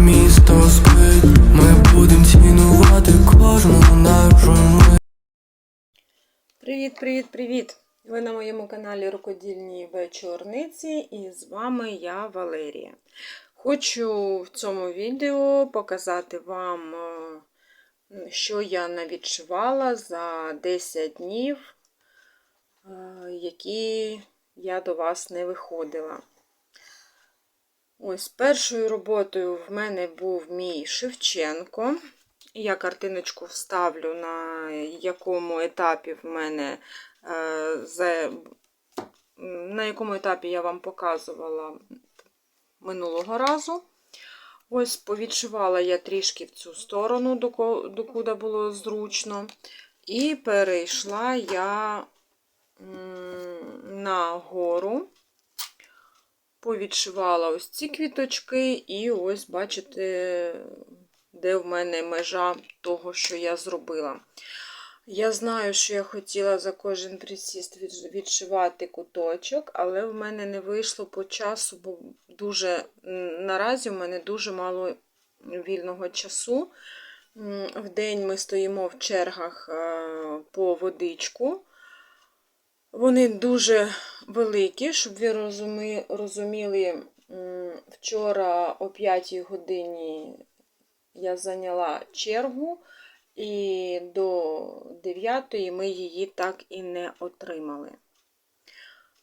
місто спить, ми будем цінувати кожну нашу мить. Привіт, привіт, привіт! Ви на моєму каналі Рукодільні вечорниці і з вами я Валерія. Хочу в цьому відео показати вам, е, що я навідшивала за 10 днів, е, які я до вас не виходила. Ось першою роботою в мене був мій Шевченко. Я картиночку вставлю, на якому етапі в мене е, на якому етапі я вам показувала минулого разу. Ось повідшивала я трішки в цю сторону, докуди було зручно. І перейшла я на гору, повідшивала ось ці квіточки, і ось, бачите, де в мене межа того, що я зробила. Я знаю, що я хотіла за кожен присіст відшивати куточок, але в мене не вийшло по часу, бо дуже наразі в мене дуже мало вільного часу. В день ми стоїмо в чергах е, по водичку. Вони дуже великі, щоб ви розумі- розуміли, вчора о 5 годині я зайняла чергу, і до 9 ми її так і не отримали.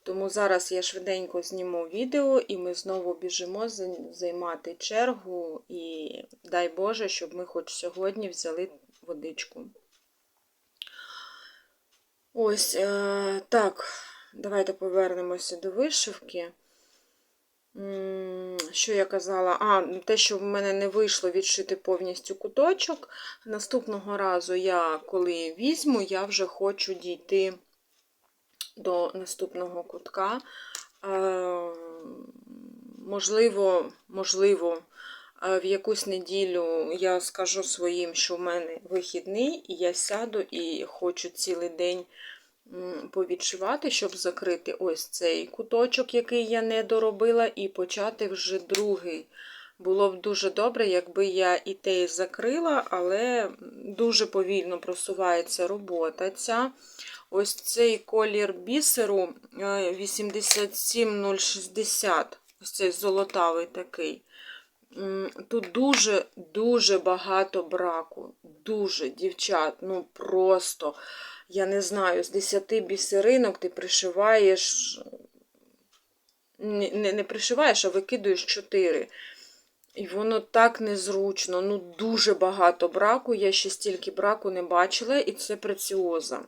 Тому зараз я швиденько зніму відео, і ми знову біжимо займати чергу. І дай Боже, щоб ми хоч сьогодні взяли водичку. Ось е, так, давайте повернемося до вишивки. Що я казала? А, те, що в мене не вийшло відшити повністю куточок. Наступного разу я, коли візьму, я вже хочу дійти до наступного кутка. Е, Можливо, можливо, в якусь неділю я скажу своїм, що в мене вихідний, і я сяду і хочу цілий день повідшивати, щоб закрити ось цей куточок, який я не доробила, і почати вже другий. Було б дуже добре, якби я і те закрила, але дуже повільно просувається робота ця. Ось цей колір бісеру е, 87060, ось цей золотавий такий. Тут дуже-дуже багато браку. Дуже, дівчат, ну просто, я не знаю, з 10 бісеринок ти пришиваєш, не, не, пришиваєш, а викидуєш 4. І воно так незручно, ну дуже багато браку. Я ще стільки браку не бачила, і це преціоза.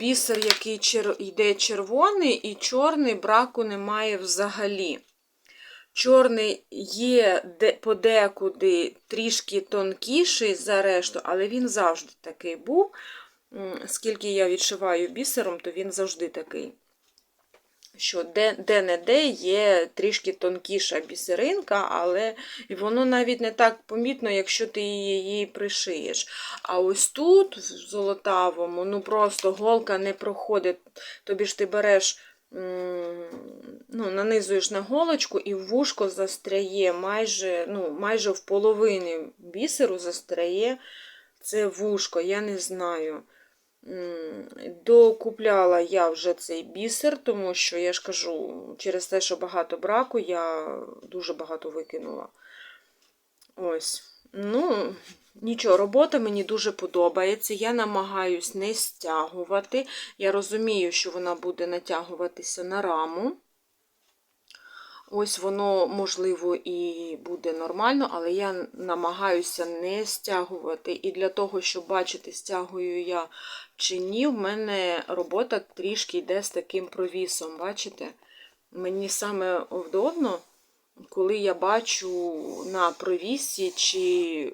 Бісер, який йде червоний, і чорний браку немає взагалі. Чорний є подекуди трішки тонкіший за решту, але він завжди такий був. Скільки я відшиваю бісером, то він завжди такий. Що де- де-не-де є трішки тонкіша бісеринка, але воно навіть не так помітно, якщо ти її пришиєш. А ось тут, в золотавому, ну просто голка не проходить. Тобі ж ти береш, ну, нанизуєш на голочку і вушко застряє майже, ну, майже в половині бісеру застряє це вушко, я не знаю. Докупляла я вже цей бісер, тому що, я ж кажу, через те, що багато браку, я дуже багато викинула. Ось. Ну, нічого, робота мені дуже подобається. Я намагаюсь не стягувати. Я розумію, що вона буде натягуватися на раму. Ось воно, можливо, і буде нормально, але я намагаюся не стягувати. І для того, щоб бачити, стягую я чи ні, в мене робота трішки йде з таким провісом. Бачите? Мені саме вдобно, коли я бачу на провісі, чи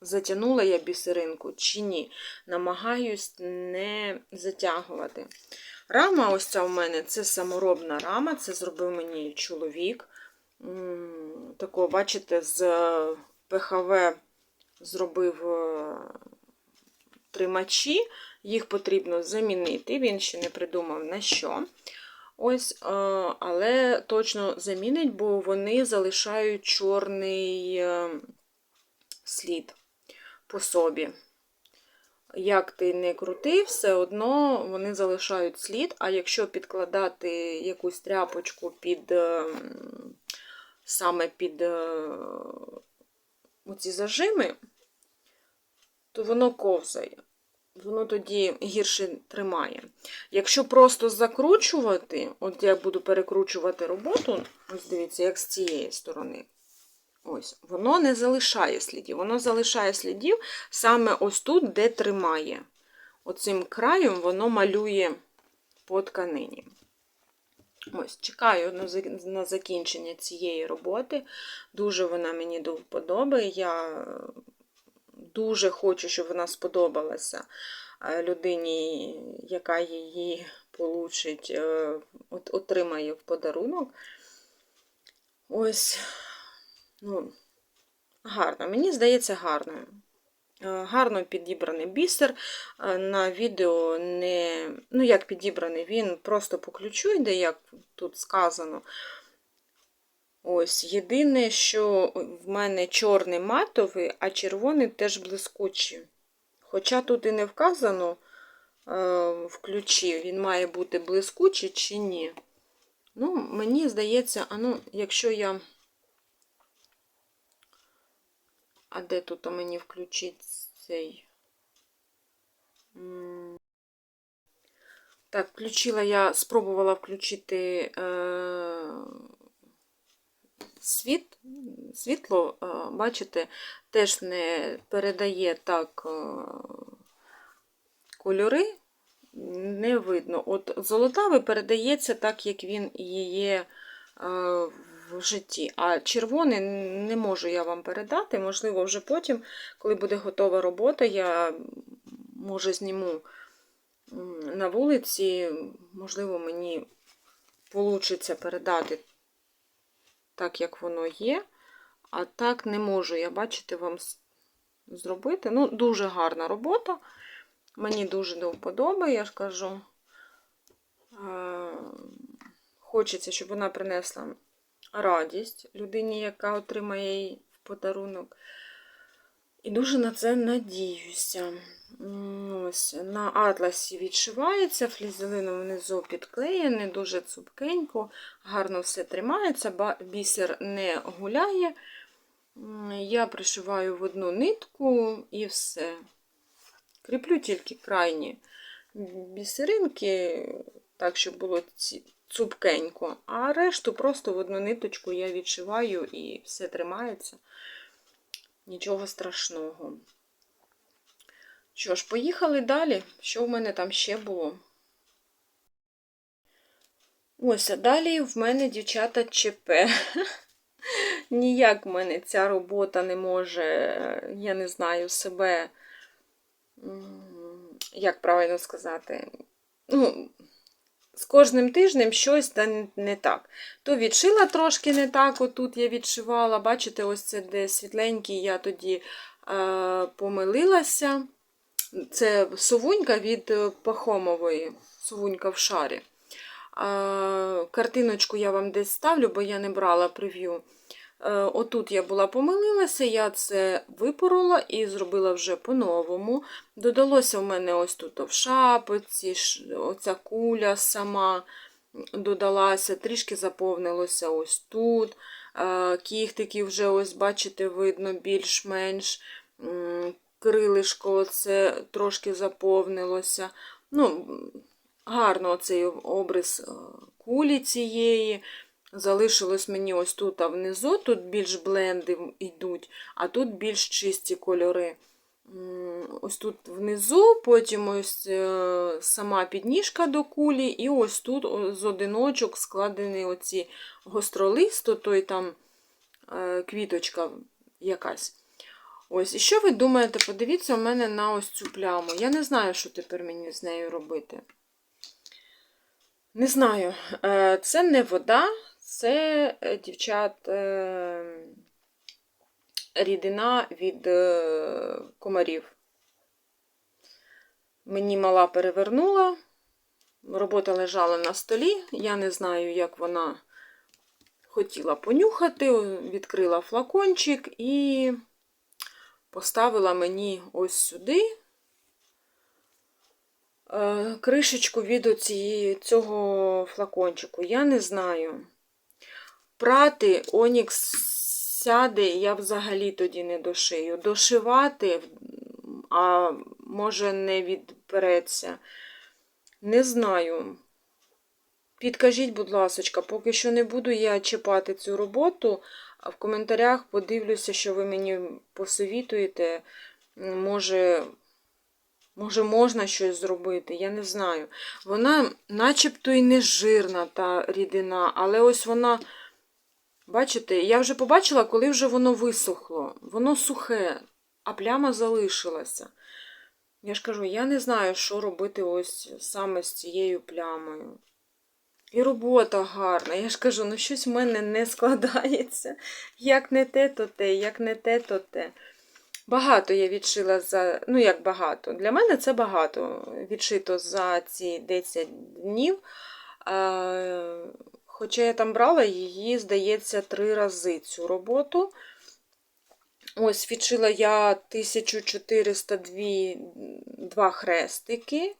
затягнула я бісеринку, чи ні. Намагаюсь не затягувати. Рама, ось ця у мене це саморобна рама, це зробив мені чоловік. Такого, бачите, з ПХВ зробив е, тримачі, їх потрібно замінити, він ще не придумав на що. Ось, е, але точно замінить, бо вони залишають чорний е, слід по собі. Як ти не крути, все одно вони залишають слід, а якщо підкладати якусь тряпочку під е, саме під оці зажими, то воно ковзає. Воно тоді гірше тримає. Якщо просто закручувати, от я буду перекручувати роботу, ось дивіться, як з цієї сторони. Ось, воно не залишає слідів. Воно залишає слідів саме ось тут, де тримає. Оцим краєм воно малює по тканині. Ось, чекаю на закінчення цієї роботи. Дуже вона мені до вподоби. Я дуже хочу, щоб вона сподобалася е, людині, яка її получить, е, от- отримає в подарунок. Ось, ну, гарно. Мені здається, гарною. Е, Гарно підібраний бісер. На відео не. Ну, як підібраний, він просто по ключу йде, як тут сказано. Ось, єдине, що в мене чорний матовий, а червоний теж блискучий. Хоча тут і не вказано е, в ключі, він має бути блискучий чи ні. Ну, мені здається, а ну, якщо я. А де тут у мені включить цей? Так, включила я, спробувала включити е, світ, світло, е, бачите, теж не передає так е, кольори, не видно. От золотавий передається так, як він є е, в житті. А червоний не можу я вам передати. Можливо, вже потім, коли буде готова робота, я може зніму на вулиці, можливо, мені вийде передати так, як воно є. А так не можу я, бачите, вам зробити. Ну, дуже гарна робота. Мені дуже до вподоби, я ж кажу. Е, Хочеться, щоб вона принесла радість людині, яка отримає її в подарунок. І дуже на це надіюся. Ось, на атласі відшивається, флізелином внизу підклеєний, дуже цупкенько, гарно все тримається, бісер не гуляє. Я пришиваю в одну нитку і все. Кріплю тільки крайні бісеринки, так, щоб було цупкенько, а решту просто в одну ниточку я відшиваю і все тримається. Нічого страшного. Що ж, поїхали далі. Що в мене там ще було? Ось, а далі в мене дівчата ЧП. Ніяк в мене ця робота не може, я не знаю, себе, як правильно сказати, ну, з кожним тижнем щось не- так. То відшила трошки не так, отут я відшивала. Бачите, ось це де світленький, я тоді е, помилилася. Це совунька від е, Пахомової, совунька в шарі. А, Картиночку я вам десь ставлю, бо я не брала прев'ю. Е, Отут я була помилилася, я це випорола і зробила вже по-новому. Додалося в мене ось тут в шапці, оця куля сама додалася, трішки заповнилося ось тут. Е, Кіхтики вже, ось, бачите, видно більш-менш. Крилишко це трошки заповнилося. Ну, гарно цей обрис е, кулі цієї. Залишилось мені ось тут, а внизу, тут більш бленди йдуть, а тут більш чисті кольори. Ось тут внизу, потім ось е, сама підніжка до кулі, і ось тут з одиночок складені оці гостролисто, той там е, квіточка якась. Ось, і що ви думаєте? Подивіться у мене на ось цю пляму. Я не знаю, що тепер мені з нею робити. Не знаю. Е, Це не вода, це, е, дівчат, е, рідина від е, комарів. Мені мала перевернула, Робота лежала на столі. Я не знаю, як вона хотіла понюхати, відкрила флакончик і поставила мені ось сюди кришечку від цього флакончику. Я не знаю. Прати Онікс сяде, я взагалі тоді не дошию. Дошивати, а може не відпереться. Не знаю. Підкажіть, будь ласка, поки що не буду я чіпати цю роботу, а в коментарях подивлюся, що ви мені посовітуєте. Може, може, можна щось зробити, я не знаю. Вона начебто і не жирна, та рідина, але ось вона, бачите, я вже побачила, коли вже воно висохло. Воно сухе, а пляма залишилася. Я ж кажу, я не знаю, що робити ось саме з цією плямою. І робота гарна. Я ж кажу, ну щось в мене не складається. Як не те, то те, як не те, то те. Багато я відшила за. Ну, як багато. Для мене це багато. Відшито за ці 10 днів. Хоча я там брала її, здається, три рази цю роботу. Ось, відшила я 1402 хрестики.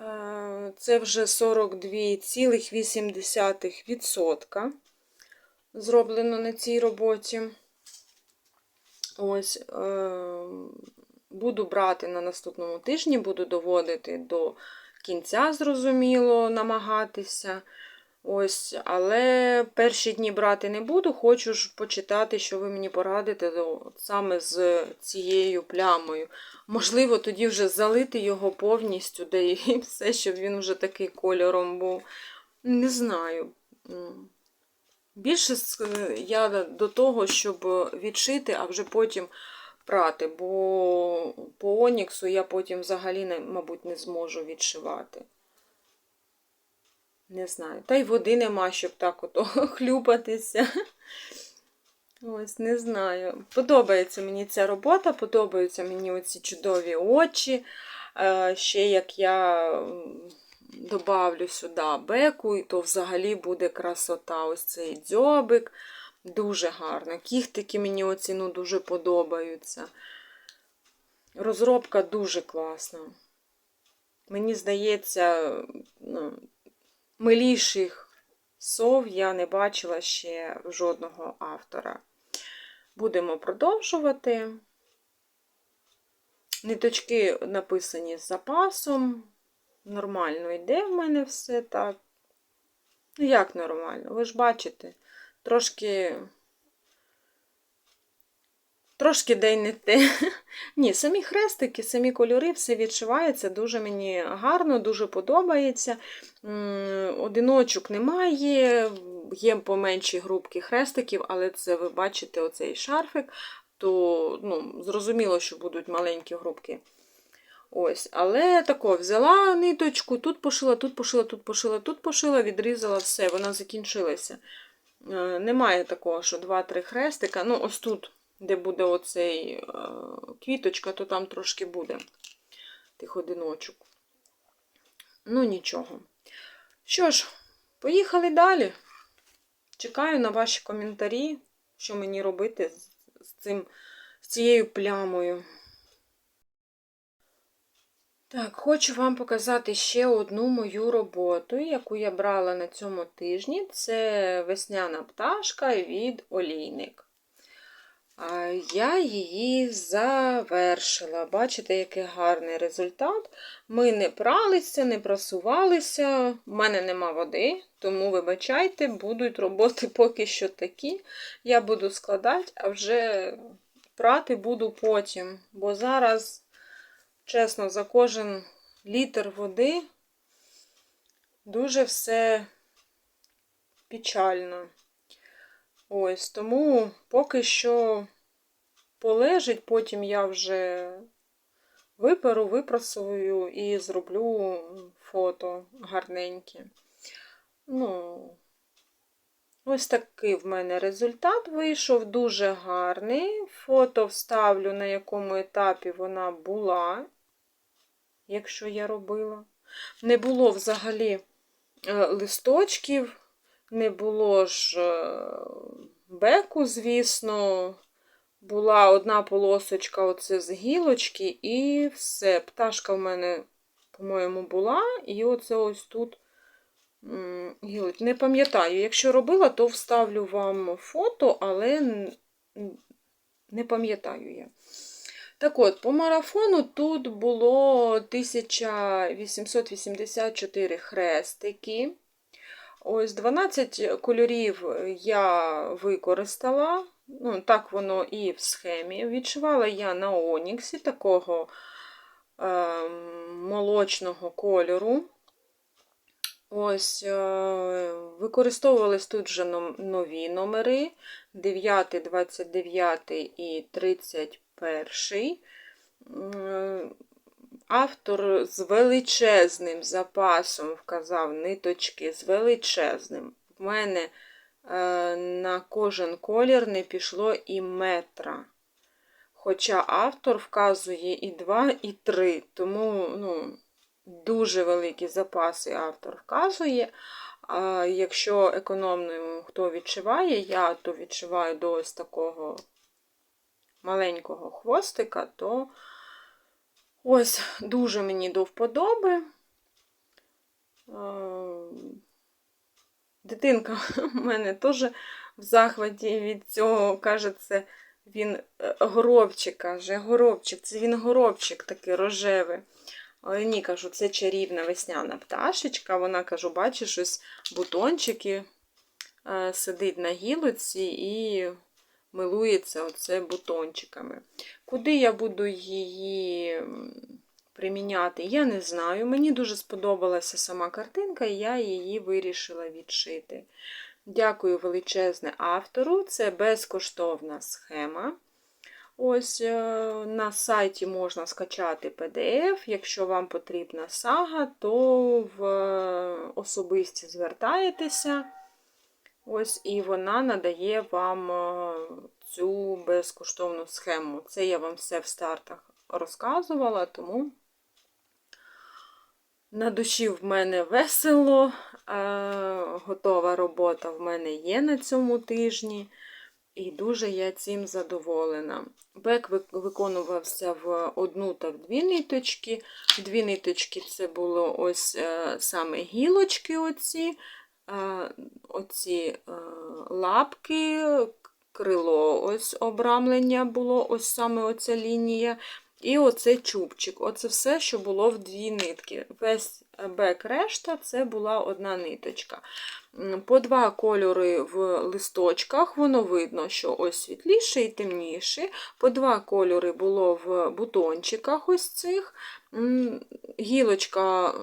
Е, Це вже 42,8% зроблено на цій роботі. Ось, е, буду брати на наступному тижні, буду доводити до кінця, зрозуміло, намагатися. Ось, але перші дні брати не буду, хочу ж почитати, що ви мені порадите саме з цією плямою. Можливо, тоді вже залити його повністю, де і все, щоб він вже такий кольором був. Не знаю. Більше я до того, щоб відшити, а вже потім прати, бо по Оніксу я потім взагалі, мабуть, не зможу відшивати. Не знаю. Та й води нема, щоб так ото хлюпатися. Ось, не знаю. Подобається мені ця робота, подобаються мені оці чудові очі. Е, Ще як я добавлю сюди беку, то взагалі буде красота. Ось цей дзьобик. Дуже гарно. Кіхтики мені оці ну, дуже подобаються. Розробка дуже класна. Мені здається, ну, миліших сов я не бачила ще жодного автора. Будемо продовжувати. Ниточки написані з запасом. Нормально йде в мене все так. Ну, як нормально? Ви ж бачите, трошки. Трошки день не те. Ні, самі хрестики, самі кольори, все відшивається. Дуже мені гарно, дуже подобається. Одиночок немає, є поменші групки хрестиків, але це ви бачите оцей шарфик, то ну, зрозуміло, що будуть маленькі групки. Ось, Але тако, взяла ниточку, тут пошила, тут пошила, тут пошила, тут пошила, відрізала все, вона закінчилася. Е, Немає такого, що 2-3 хрестика. Ну, ось тут, де буде оцей е, квіточка, то там трошки буде тих одиночок. Ну, нічого. Що ж, поїхали далі. Чекаю на ваші коментарі, що мені робити з, цим, з цією плямою. Так, хочу вам показати ще одну мою роботу, яку я брала на цьому тижні. Це весняна пташка від олійник. А Я її завершила. Бачите, який гарний результат. Ми не пралися, не прасувалися. У мене нема води, тому, вибачайте, будуть роботи поки що такі. Я буду складати, а вже прати буду потім. Бо зараз, чесно, за кожен літр води дуже все печально. Ось, тому поки що полежить, потім я вже виперу, випрасую і зроблю фото гарненьке. Ну, ось такий в мене результат вийшов, дуже гарний. Фото вставлю, на якому етапі вона була, якщо я робила. Не було взагалі е, листочків, не було ж е, беку, звісно. Була одна полосочка оце з гілочки, і все. Пташка в мене, по-моєму, була, і оце ось тут гілоч. Не пам'ятаю, якщо робила, то вставлю вам фото, але не пам'ятаю я. Так от, по марафону тут було 1884 хрестики. Ось 12 кольорів я використала. Ну, так воно і в схемі. Відшивала я на Оніксі такого е, молочного кольору. Ось, е, використовувались тут вже нові номери: 9, 29 і 31. Автор з величезним запасом вказав ниточки з величезним. В мене е, на кожен колір не пішло і метра. Хоча автор вказує і 2, і 3, тому ну, дуже великі запаси автор вказує. А якщо економною хто відшиває, я то відшиваю до ось такого маленького хвостика, то ось дуже мені до вподоби. Е, Дитинка в мене теж в захваті від цього, каже, це він е, горобчик, каже, горобчик, це він горобчик такий рожевий. Але ні, кажу, це чарівна весняна пташечка. Вона, кажу, бачиш, ось бутончики е, сидить на гілоці і милується оце бутончиками. Куди я буду її приміняти, я не знаю. Мені дуже сподобалася сама картинка, і я її вирішила відшити. Дякую величезне автору. Це безкоштовна схема. Ось е, на сайті можна скачати PDF. Якщо вам потрібна сага, то в е, особисті звертаєтеся. Ось, і вона надає вам е, цю безкоштовну схему. Це я вам все в стартах розказувала, тому на душі в мене весело, е, готова робота в мене є на цьому тижні. І дуже я цим задоволена. Бек виконувався в одну та в дві ниточки. Дві ниточки це було ось е, саме гілочки оці, е, оці лапки, крило, ось обрамлення було, ось саме оця лінія. І оце чубчик. Оце все, що було в дві нитки. Весь бек решта це була одна ниточка. По два кольори в листочках, воно видно, що ось світліше і темніше. По два кольори було в бутончиках ось цих. Гілочка,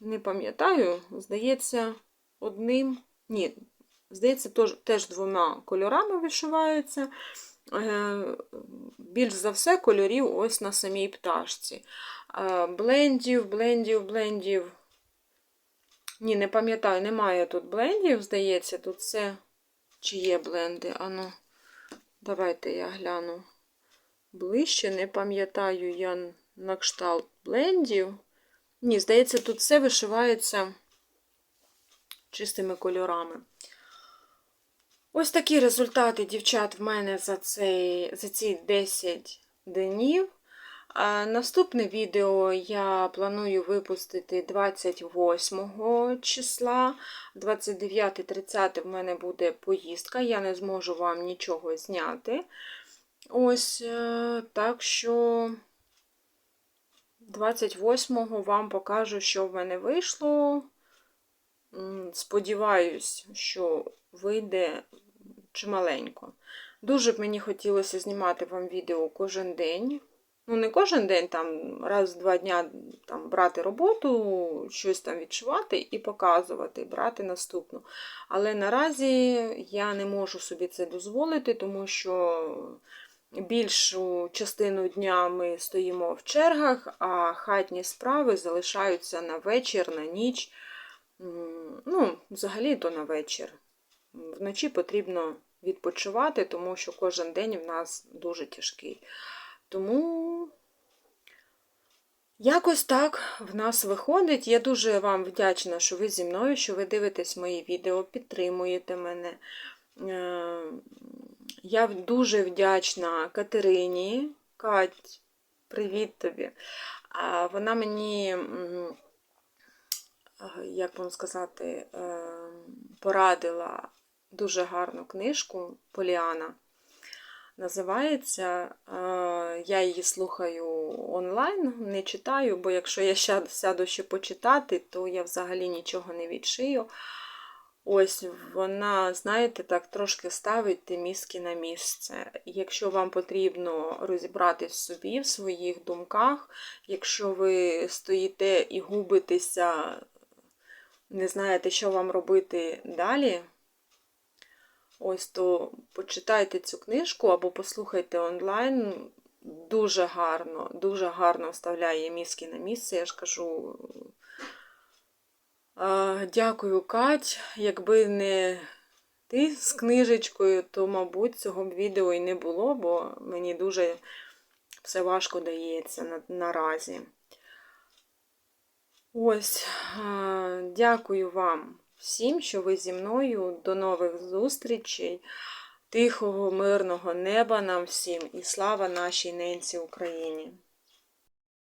не пам'ятаю, здається, одним. Ні, здається, теж двома кольорами вишиваються. Е, Більш за все кольорів ось на самій пташці. Е, Блендів, блендів, блендів. Ні, не пам'ятаю, немає тут блендів, здається, тут все. Чи є бленди? Ану, давайте я гляну ближче. Не пам'ятаю я на кшталт блендів. Ні, здається, тут все вишивається чистими кольорами. Ось такі результати, дівчат, в мене за, цей, за ці 10 днів. Наступне відео я планую випустити 28 числа. 29-30 в мене буде поїздка, я не зможу вам нічого зняти. Ось, е, так що 28-го вам покажу, що в мене вийшло. Сподіваюсь, що вийде чималенько. Дуже б мені хотілося знімати вам відео кожен день. Ну, не кожен день, там раз в два дня там, брати роботу, щось там відшивати і показувати, брати наступну. Але наразі я не можу собі це дозволити, тому що більшу частину дня ми стоїмо в чергах, а хатні справи залишаються на вечір, на ніч. Ну, взагалі то на вечір. Вночі потрібно відпочивати, тому що кожен день в нас дуже тяжкий. Тому Якось так в нас виходить. Я дуже вам вдячна, що ви зі мною, що ви дивитесь мої відео, підтримуєте мене. Е, Я дуже вдячна Катерині. Кать, привіт тобі. Вона мені, як вам сказати, е, порадила дуже гарну книжку Поліана. Називається. Е, Я її слухаю онлайн, не читаю, бо якщо я ща- сяду ще почитати, то я взагалі нічого не відшию. Ось вона, знаєте, так трошки ставить мізки на місце. Якщо вам потрібно розібратись собі в своїх думках, якщо ви стоїте і губитеся, не знаєте, що вам робити далі, ось то почитайте цю книжку або послухайте онлайн. Дуже гарно, дуже гарно вставляє мізки на місце. Я ж кажу, Дякую, Кать. Якби не ти з книжечкою, то, мабуть, цього б відео і не було, бо мені дуже все важко дається на, наразі. Ось, дякую вам всім, що ви зі мною. До нових зустрічей. Тихого, мирного неба нам всім і слава нашій ненці Україні!